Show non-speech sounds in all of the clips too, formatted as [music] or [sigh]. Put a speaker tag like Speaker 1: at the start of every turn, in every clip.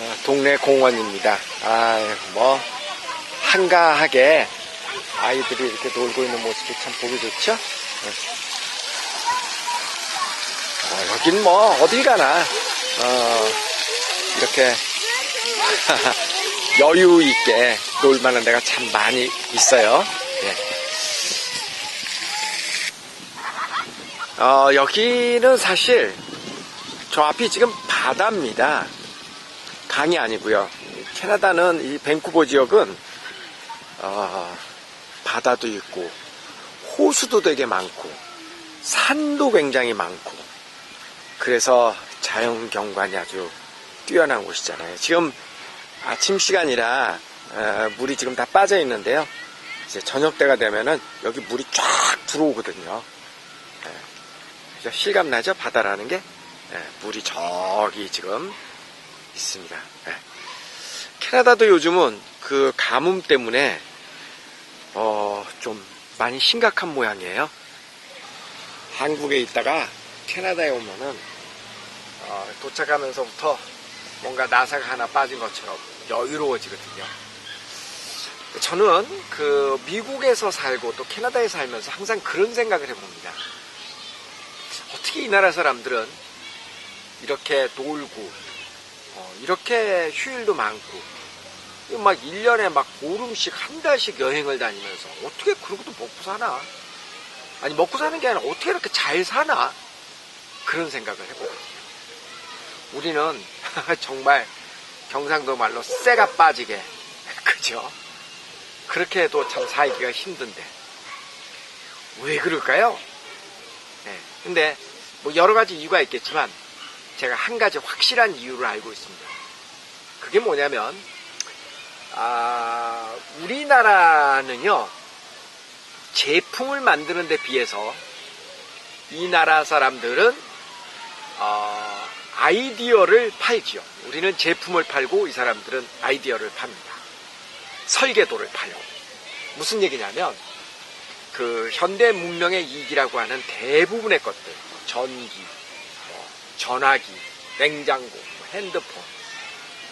Speaker 1: 어, 동네 공원입니다. 아, 뭐 한가하게 아이들이 이렇게 놀고 있는 모습이 참 보기 좋죠. 네. 어, 여긴 뭐 어딜 가나 어, 이렇게 [laughs] 여유 있게 놀 만한 데가 참 많이 있어요. 예. 어, 여기는 사실 저 앞이 지금 바다입니다. 강이 아니고요. 캐나다는 이 밴쿠버 지역은 어, 바다도 있고 호수도 되게 많고 산도 굉장히 많고 그래서 자연 경관이 아주 뛰어난 곳이잖아요. 지금 아침 시간이라 어, 물이 지금 다 빠져 있는데요. 이제 저녁 때가 되면은 여기 물이 쫙 들어오거든요. 예. 그래서 실감 나죠? 바다라는 게 예, 물이 저기 지금 있습니다. 예. 캐나다도 요즘은 그 가뭄 때문에 어, 좀 많이 심각한 모양이에요. 한국에 있다가 캐나다에 오면은 어, 도착하면서부터 뭔가 나사가 하나 빠진 것처럼 여유로워지거든요. 저는 그 미국에서 살고 또 캐나다에 살면서 항상 그런 생각을 해봅니다. 어떻게 이 나라 사람들은 이렇게 놀고 어, 이렇게 휴일도 많고 막 1년에 막 보름씩 한 달씩 여행을 다니면서 어떻게 그러고도 먹고 사나? 아니 먹고 사는 게 아니라 어떻게 이렇게 잘 사나? 그런 생각을 해보거든요. 우리는 [laughs] 정말 경상도 말로 쇠가 빠지게 [laughs] 그죠? 그렇게 해도 참 살기가 힘든데 왜 그럴까요? 네, 근데 뭐 여러 가지 이유가 있겠지만 제가 한 가지 확실한 이유를 알고 있습니다. 그게 뭐냐면 아, 우리나라는요 제품을 만드는 데 비해서 이 나라 사람들은 어, 아이디어를 팔지요. 우리는 제품을 팔고 이 사람들은 아이디어를 팝니다. 설계도를 팔고. 무슨 얘기냐면 그 현대 문명의 이익이라고 하는 대부분의 것들, 전기, 뭐 전화기, 냉장고, 뭐 핸드폰,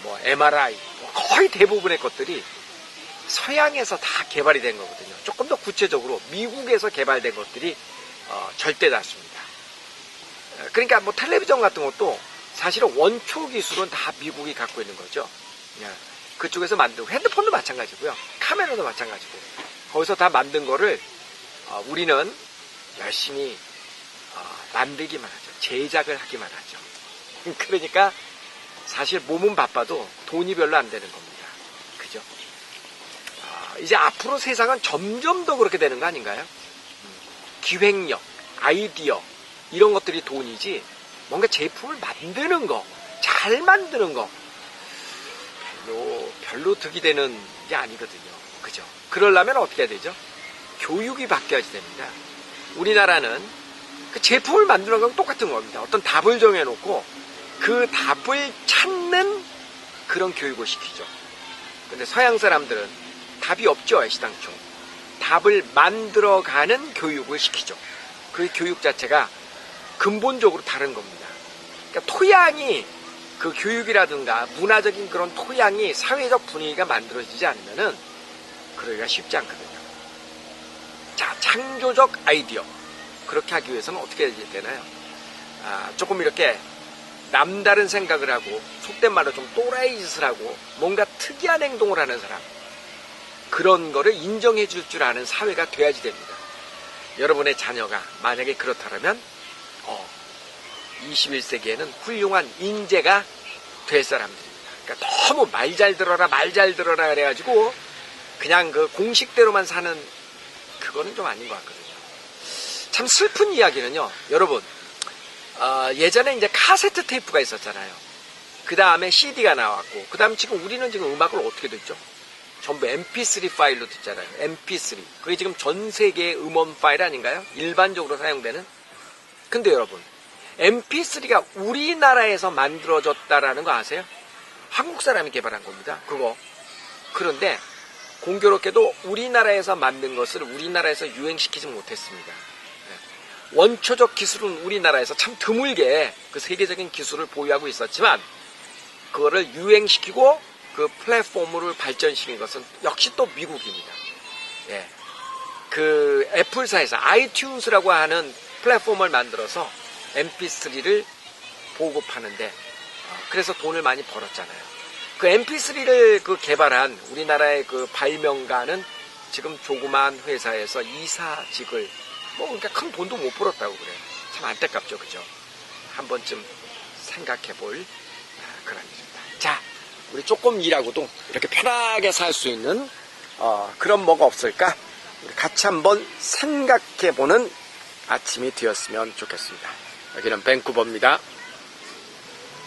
Speaker 1: 뭐 MRI, 뭐 거의 대부분의 것들이 서양에서 다 개발이 된 거거든요. 조금 더 구체적으로 미국에서 개발된 것들이 어, 절대 다수입니다. 어, 그러니까 뭐 텔레비전 같은 것도 사실은 원초 기술은 다 미국이 갖고 있는 거죠. 예, 그쪽에서 만들고 핸드폰도 마찬가지고요. 카메라도 마찬가지고 거기서 다 만든 거를 어, 우리는 열심히 어, 만들기만 하죠. 제작을 하기만 하죠. [laughs] 그러니까 사실 몸은 바빠도 돈이 별로 안 되는 겁니다. 그죠? 아, 이제 앞으로 세상은 점점 더 그렇게 되는 거 아닌가요? 음, 기획력, 아이디어 이런 것들이 돈이지 뭔가 제품을 만드는 거, 잘 만드는 거 별로 별로 득이 되는 게 아니거든요. 그죠? 그러려면 어떻게 해야 되죠? 교육이 바뀌어야 됩니다. 우리나라는 그 제품을 만드는 건 똑같은 겁니다. 어떤 답을 정해놓고 그 답을 찾는 그런 교육을 시키죠. 근데 서양 사람들은 답이 없죠, 애시당초. 답을 만들어가는 교육을 시키죠. 그 교육 자체가 근본적으로 다른 겁니다. 그러니까 토양이 그 교육이라든가 문화적인 그런 토양이 사회적 분위기가 만들어지지 않으면은 그러기가 쉽지 않거든요. 자, 창조적 아이디어. 그렇게 하기 위해서는 어떻게 해야 되나요? 아, 조금 이렇게 남다른 생각을 하고 속된 말로 좀 또라이 짓을 하고 뭔가 특이한 행동을 하는 사람 그런 거를 인정해 줄 줄 아는 사회가 돼야지 됩니다. 여러분의 자녀가 만약에 그렇다면 어, 21세기에는 훌륭한 인재가 될 사람들입니다. 그러니까 너무 말 잘 들어라 말 잘 들어라 그래가지고 그냥 그 공식대로만 사는 그거는 좀 아닌 것 같거든요. 참 슬픈 이야기는요, 여러분 어, 예전에 이제 카세트 테이프가 있었잖아요. 그 다음에 CD가 나왔고, 그 다음 지금 우리는 지금 음악을 어떻게 듣죠? 전부 MP3 파일로 듣잖아요. MP3. 그게 지금 전 세계의 음원 파일 아닌가요? 일반적으로 사용되는? 근데 여러분, MP3가 우리나라에서 만들어졌다라는 거 아세요? 한국 사람이 개발한 겁니다. 그거. 그런데 공교롭게도 우리나라에서 만든 것을 우리나라에서 유행시키지 못했습니다. 원초적 기술은 우리나라에서 참 드물게 그 세계적인 기술을 보유하고 있었지만 그거를 유행시키고 그 플랫폼을 발전시킨 것은 역시 또 미국입니다. 예. 그 애플사에서 아이튠즈라고 하는 플랫폼을 만들어서 MP3를 보급하는데 어, 그래서 돈을 많이 벌었잖아요. 그 MP3를 그 개발한 우리나라의 그 발명가는 지금 조그만 회사에서 이사직을 뭐 그러니까 큰 돈도 못 벌었다고 그래요. 참 안타깝죠, 그죠? 한 번쯤 생각해 볼 아, 그런 일입니다. 자, 우리 조금 일하고도 이렇게 편하게 살 수 있는 어, 그런 뭐가 없을까? 우리 같이 한번 생각해 보는 아침이 되었으면 좋겠습니다. 여기는 밴쿠버입니다.